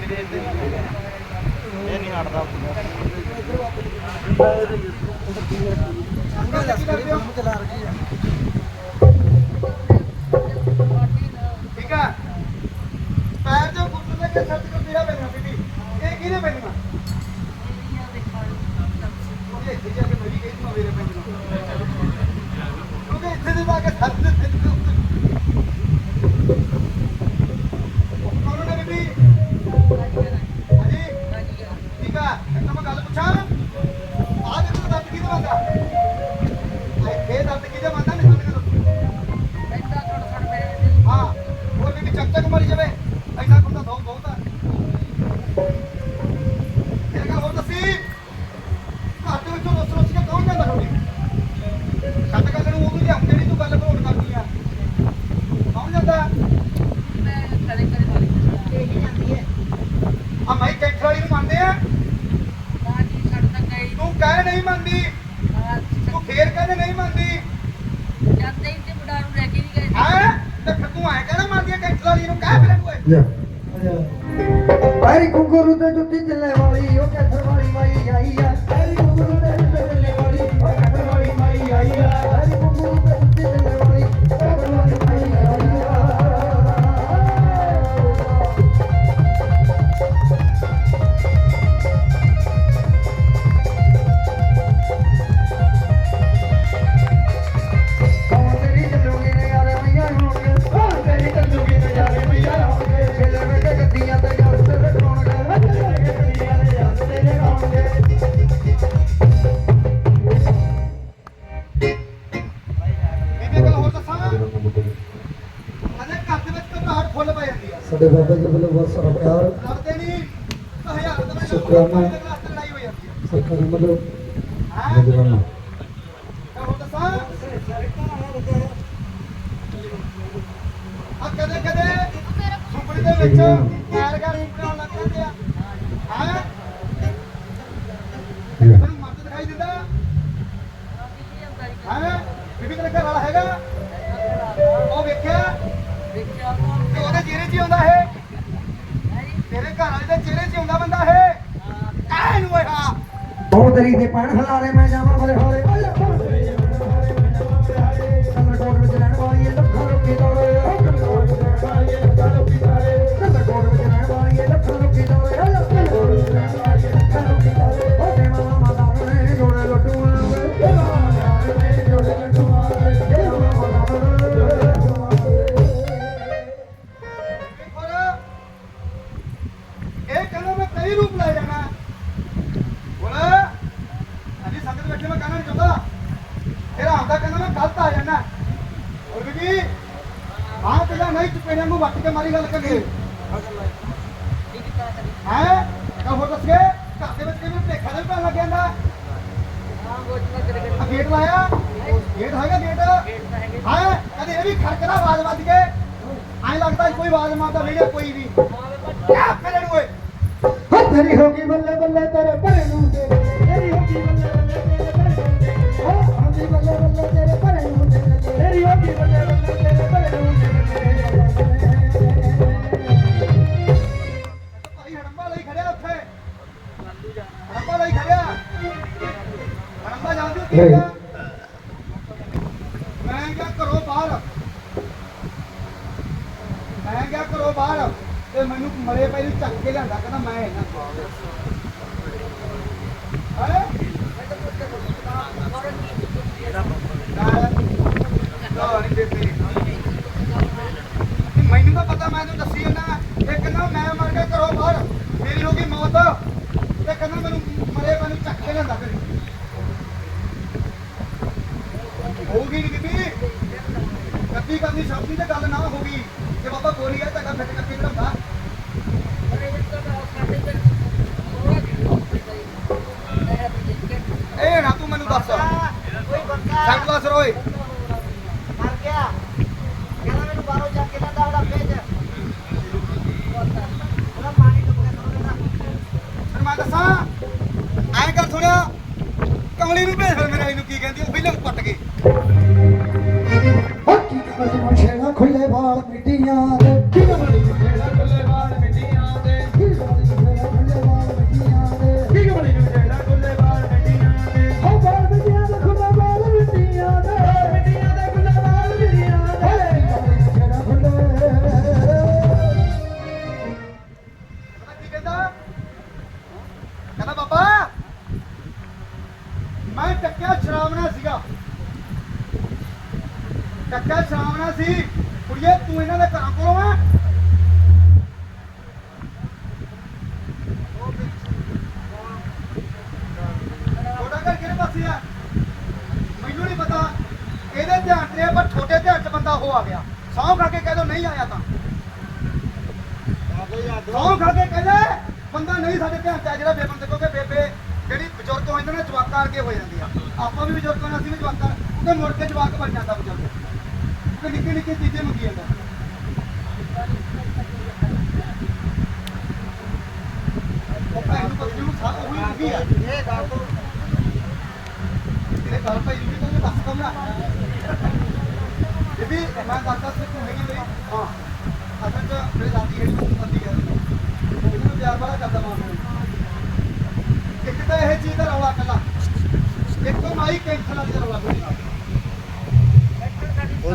ਇਹ ਨਹੀਂ ਹਟਦਾ ਅੰਕਲ ਦੱਸ ਕਰਦੇ ਹੋ ਠੀਕ ਆ ਪੈਰ ਜੋ ਗੁੱਟ ਲੈ ਕੇ ਸੱਤ ਕੋ ਪੀੜਾ ਪੈਣਾ ਬੀਬੀ ਇਹ ਕਿਹਨੇ ਪੈਣਾ ਉਹ ਇੱਥੇ ਜਾ ਕੇ ਮੈਂ ਵੀ ਕਹਿੰਦੀ ਮੇਰੇ ਪੈਣਾ ਕਿਉਂਕਿ ਇੱਥੇ ਜਾ ਕੇ ਸੱਤ ਦੇ ਉੱਤੇ ਚੱਕ ਚੱਕ ਮਰੀ ਜਾਵੇ ਐਨਾ ਕੁੰਦਾ ਦੋ ਬਹੁਤ ਆ। ਇਹ ਗੱਲ ਹੋਰ ਦੱਸੀ? ਦੇ ਵਿੱਚੋਂ ਰੋਸ ਰੋਸ ਕੇ ਕੌਣ ਜਾਂਦਾ ਤੁਹਾਡੀ ਛੱਡ ਗੱਲ ਨੂੰ ਉਹਨੂੰ ਲਿਆਉਂ ਜਿਹੜੀ ਤੂੰ ਗੱਲ ਘੋਟ ਕਰਦੀ ਆ। ਕੌਣ ਜਾਂਦਾ? ਆ ਮੈਂ ਕੈਂਠ ਵਾਲੀ ਨੂੰ ਮੰਨਦੇ ਆ? ਤੂੰ ਕਹਿ ਨਹੀਂ ਮੰਨਦੀ ਤੂੰ ਫੇਰ ਕਹਿੰਦੇ ਨਹੀਂ ਮੰਨਦੀ ਹੈ ਤੇ ਫਿਰ ਤੂੰ ਐ ਕਹਿਣਾ ਮੰਨਦੀ ਆ ਕੈਂਠ ਵਾਲੀ ਨੂੰ ਕਹਿ ਫਿਰ ਤੂੰ ਪੈਰੀ ਕੁੰਗਰੂ ਤੇ ਜੁੱਤੀ ਚੱਲੇ ਵਾਲੀ ਸਾਡੇ ਬਾਬਾ ਜੀ ਵੱਲੋਂ ਬਹੁਤ ਸਾਰਾ ਪਿਆਰ ਸ਼ੁਕਰਾਨਾ। ਸਰਕਾਰ ਵੱਲੋਂ। ਆ ਕਦੇ ਕਦੇ ਸੁਪੜੀ ਦੇ ਵਿੱਚ ਪੈਰ ਗਾੜੀ ਕਰਾਉਣ ਲੱਗ ਜਾਂਦੇ ਆ। ਹਾਂ? ਤੈਨੂੰ ਮਰਦ ਦਿਖਾਈ ਦਿੰਦਾ? ਹਾਂ? ਬੀਬੀ ਤੇਰੇ ਘਰ ਵਾਲਾ ਹੈਗਾ? ਉਹ ਵੇਖਿਆ? ਤੇ ਉਹਦੇ ਚਿਹਰੇ 'ਚ ਹੀ ਆਉਂਦਾ ਹੈ ਤੇਰੇ ਘਰ ਵਾਲੇ ਦੇ ਚਿਹਰੇ 'ਚ ਹੀ ਆਉਂਦਾ ਬੰਦਾ ਹੈ ਐ ਨੂੰ ਆ। ਬਹੁਤ ਤੇਰੀ ਦੇ ਪੈਣ ਹਲਾਰੇ ਮੈਂ ਜਾਵਾਂ ਬਲੇ ਹੋਰੇ ਕੰਨਕੋਟ ਵਿੱਚ ਰਹਿਣ ਵਾਲੀ ਇਹ ਲੱਖਾਂ ਲੋਕੀ ਦੌੜੇ ਕੰਨਕੋਟ ਰੂਪ ਲੈ ਜਾਣਾ। ਬੋਲ ਅਜੀ ਸੰਗਤ ਬੈਠੇ ਮੈਂ ਕਹਿਣਾ ਨਹੀਂ ਚਾਹੁੰਦਾ। ਤੇਰਾ ਆਉਂਦਾ ਕਹਿੰਦਾ ਮੈਂ ਗਲਤ ਆ ਜਾਣਾ ਹੋਰ ਵੀ ਆਹ ਤੇ ਨਹੀਂ ਚੁਪੇੜਿਆਂ ਨੂੰ ਵੱਟ ਕੇ ਮਾਰੀ ਗੱਲ ਕਰੀਏ। ਹੈ? ਕਾ ਹੋਰ ਦੱਸ ਗਏ ਘਰ ਦੇ ਵਿੱਚ ਕਿਵੇਂ ਭੇਖਾ ਦਾ ਪੈਣ ਲੱਗ ਜਾਂਦਾ? ਆ ਗੇਟ ਲਾਇਆ? ਗੇਟ ਹੈਗਾ ਗੇਟ? ਹੈ? ਕਦੇ ਇਹ ਵੀ ਖੜਕਦਾ ਆਵਾਜ਼ ਵੱਜ ਕੇ? ਐਂ ਲੱਗਦਾ ਕੋਈ ਆਵਾਜ਼ ਮਾਰਦਾ ਵੀਡੀਓ ਕੋਈ ਵੀ। ਤੇਰੀ ਹੋ ਗਈ ਬੱਲੇ ਬੱਲੇ ਤੇਰੇ ਭਰੇ ਨੂੰ ਤੇਰੀ ਹੋ ਗਈ ਬੱਲੇ ਬੱਲੇ ਤੇਰੇ ਭਰੇ ਨੂੰ ਦੇ ਹੋ ਹਾਂਜੀ ਬੱਲੇ ਬੱਲੇ ਤੇਰੇ ਭਰੇ ਨੂੰ ਦੇ ਤੇਰੀ ਹੋ ਗਈ ਬੱਲੇ ਬੱਲੇ ਤੇਰੇ ਭਰੇ ਨੂੰ ਦੇ ਭਾਈ ਹੜੰਬਾ ਲਈ ਖੜਿਆ ਉੱਥੇ। ਹੜੰਬਾ ਲਈ ਖੜਿਆ। ਹੜੰਬਾ ਜਾਂਦੀ ਹੁੰਦੀ ਹੈ ਮੈਂ ਕਿਹਾ ਘਰੋਂ ਬਾਹਰ। ਮੈਂ ਕਿਹਾ ਘਰੋਂ ਬਾਹਰ। ਤੇ ਮੈਨੂੰ ਮਰੇ ਪਏ ਨੂੰ ਚੱਕ ਕੇ ਲਿਆਂਦਾ, ਕਹਿੰਦਾ ਮੈਂ ਇਹਨਾਂ ਹੈ? ਮੈਨੂੰ ਤਾਂ ਪਤਾ, ਮੈਂ ਤੈਨੂੰ ਦੱਸੀ ਜਾਂਦਾ ਇਹ ਕਹਿੰਦਾ ਮੈਂ ਮਰ ਗਿਆ, ਘਰੋਂ ਬਾਹਰ। ਮੇਰੀ ਹੋ ਗਈ ਮੌਤ। ਤੇ ਕਹਿੰਦਾ ਮੈਨੂੰ ਮਰੇ ਮੈਨੂੰ ਚੱਕ ਕੇ ਲਿਆਂਦਾ ਫਿਰ ਹੋਊਗੀ ਨਹੀਂ ਬੀਬੀ ਸ਼ਬਦੀ ਕਰਨੀ? ਸ਼ਬਦੀ ਤੇ ਗੱਲ ਨਾ ਹੋ ਗਈ। ਜੇ ਬਾਬਾ ਬੋਲੀ ਹੈ ਤਾਂ ਗੱਲ ਫਿੱਟ ਕਰਕੇ ਬਣਾਉਂਦਾ ਇਹ ਨਾ ਤੂੰ ਮੈਨੂੰ ਦੱਸ। ਕੋਈ ਬੰਦਾ ਸਾਈਡ ਪਾਸ ਰੋਏ। ਖੁੱਲੇ ਮਿੱਟੀਆਂ ਦੇ ਕੀ ਬਣੀ ਛੇੜਾ ਖੁੱਲੇ ਵਾਲ ਮਿੱਟੀਆਂ ਦੇ। ਕੀ ਬਣੀ ਛੇੜਾ ਖੁੱਲੇ ਵਾਲ ਮਿੱਟੀਆਂ ਦੇ ਕੀ ਬਣੀ ਛੇੜਾ ਖੁੱਲੇ ਵਾਲ ਮਿੱਟੀਆਂ ਦੇ ਹੋ ਵਾਲ ਮਿੱਟੀਆਂ ਦੇ ਖੁੱਲੇ ਵਾਲ ਮਿੱਟੀਆਂ ਦੇ। ਮਿੱਟੀਆਂ ਦੇ ਖੁੱਲੇ ਵਾਲ ਮਿੱਟੀਆਂ ਦੇ ਕਹਿੰਦਾ ਕਹਿੰਦਾ ਬਾਬਾ ਮੈਂ ਟੱਕਿਆ ਸ਼ਰਾਵਣਾ ਸੀਗਾ। ਟੱਕਿਆ ਸ਼ਰਾਵਣਾ ਸੀ। ਕੁੜੀਏ ਤੂੰ ਇਹਨਾਂ ਦੇ ਘਰਾਂ ਕੋਲੋਂ ਆ। ਤੁਹਾਡਾ ਘਰ ਕਿਹੜੇ ਪਾਸੇ ਆ? ਮੈਨੂੰ ਨਹੀਂ ਪਤਾ। ਇਹਦੇ ਧਿਆਨ ਤੇ ਆ, ਪਰ ਛੋਟੇ ਧਿਆਨ ਚ ਬੰਦਾ ਉਹ ਆ ਗਿਆ। ਸੌਂ ਖਾ ਕੇ ਕਹਿ ਦੋ ਨਹੀਂ ਆਇਆ ਤਾਂ। ਸੌਂ ਖਾ ਕੇ ਕਹਿੰਦੇ ਬੰਦਾ ਨਹੀਂ ਸਾਡੇ ਧਿਆਨ ਚ ਆ ਜਿਹੜਾ ਬੇਬਨ ਦੇਖੋਗੇ ਬੇਬੇ ਜਿਹੜੀ ਬਜ਼ੁਰਗ ਹੋ ਜਾਂਦੇ ਨੇ ਜਵਾਕਾਂ ਵਰਗੇ ਹੋ ਜਾਂਦੇ ਆ। ਆਪਾਂ ਵੀ ਬਜ਼ੁਰਗਾਂ ਨਾਲ ਅਸੀਂ ਵੀ ਜਵਾਕਾਂ ਉਹਦੇ ਮੁੜ ਕੇ ਜਵਾਕ ਬਣ ਜਾਂਦਾ ਬਜ਼ੁਰਗ। ਨਿੱਕੇ ਨਿੱਕੇ ਚੀਜ਼ੇ ਮੰਗੀ ਜਾਂਦਾ ਉਹ ਭੈਣ ਨੂੰ ਪਤਨੀ ਨੂੰ ਸਾਰਾ ਉਹੀ ਮੰਗੀ ਆ? ਇਹ ਗੱਲ ਤੋਂ ਤੇਰੇ ਘਰ ਪਈ ਜੀ ਤੂੰ ਦੱਸ ਕਮ ਨਾ ਬੀਬੀ ਮੈਂ ਦੱਸਦਾ ਸੀ ਤੂੰ ਹੈਗੀ ਮੇਰੀ। ਹਾਂ। ਅਸਲ ਚ ਮੇਰੇ ਦਾਦੀ ਜਿਹੜੀ ਪਤੀ ਹੈ ਇਹਨੂੰ ਪਿਆਰ ਬੜਾ ਕਰਦਾ ਮਾਂ ਨੂੰ। ਇੱਕ ਤਾਂ ਇਹ ਚੀਜ਼ ਦਾ ਰੌਲਾ ਕੱਲਾ। ਇੱਕ ਮਾਈ ਕੈਂਸਰ ਵਾਲੀ ਦਾ ਰੌਲਾ ਕੋਈ ਉਹ